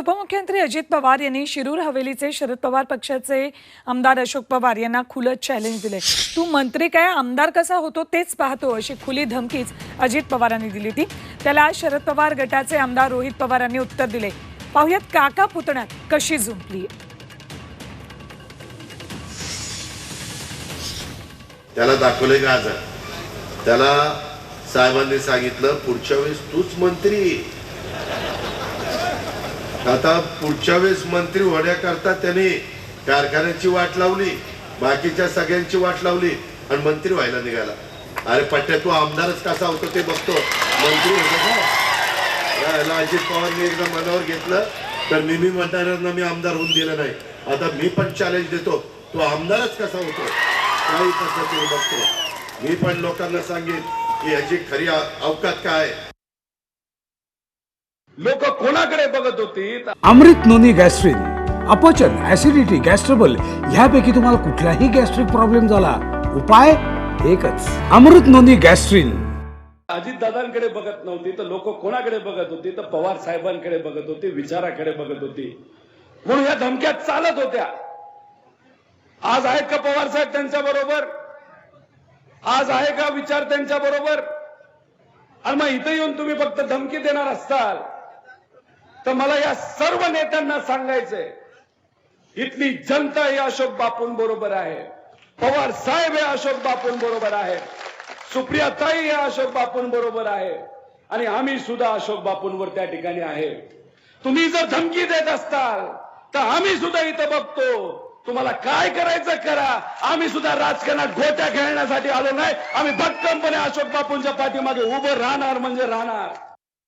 उपमुख्यमंत्री अजित पवार यांनी शिरूर हवेलीचे शरद पवार पक्षाचे आमदार अशोक पवार यांना खुलं चॅलेंज दिले तू मंत्री काय आमदार कसा होतो तेच पाहतो अशी खुली धमकीच अजित पवारांनी दिली ती. त्याला शरद पवार गटाचे आमदार रोहित पवारांनी उत्तर दिले पाहुयात काका पुतण्यात कशी झुंपली त्याला दाखवले का आज त्याला साहेबांनी सांगितलं पुढच्या वेळेस तूच मंत्री. आता पुढच्या वेळेस मंत्री होण्याकरता त्यांनी कारखान्याची वाट लावली बाकीच्या सगळ्यांची वाट लावली आणि मंत्री व्हायला निघाला. अरे पट्ट्या तू आमदारच कसा होतो ते बघतो. मंत्री होतो याला अजित पवारने एकदा मनावर घेतलं तर मी मी म्हणणाऱ्यांना मी आमदार होऊन दिलं नाही. आता मी पण चॅलेंज देतो. तो आमदारच कसा होतो? काही पद्धतीने बघतो. मी पण लोकांना सांगेन की याची खरी अवकात काय? लोक कोणाकडे बघत होती? तर अमृत नोनी गॅस्ट्रिन अपचन ऍसिडिटी गॅस्ट्रबल ह्यापैकी तुम्हाला कुठलाही गॅस्ट्रिक प्रॉब्लेम झाला. उपाय एकच अमृत नोनी गॅस्ट्रिन. अजितदादांकडे बघत नव्हती तर लोक कोणाकडे बघत होती? तर पवार साहेबांकडे बघत होती विचाराकडे बघत होती. म्हणून या धमक्या चालत होत्या. आज आहेत का पवार साहेब त्यांच्या बरोबर? आज आहे का विचार त्यांच्या बरोबर? आणि मग इथं येऊन तुम्ही फक्त धमकी देणार असताल. तर मला या सर्व नेत्यांना सांगायचंय इथली जनता ही अशोक बापूं बरोबर आहे. पवार साहेब हे अशोक बापूं बरोबर आहे. सुप्रिया ताई हे अशोक बापूं बरोबर आहे. आणि आम्ही सुद्धा अशोक बापूंवर त्या ठिकाणी आहे. तुम्ही जर धमकी देत असताल तर आम्ही सुद्धा इथं बघतो. तुम्हाला काय करायचं करा. आम्ही सुद्धा राजकारणात गोट्या खेळण्यासाठी आलो नाही. आम्ही भक्कमपणे अशोक बापूंच्या पाठीमागे उभं राहणार म्हणजे राहणार.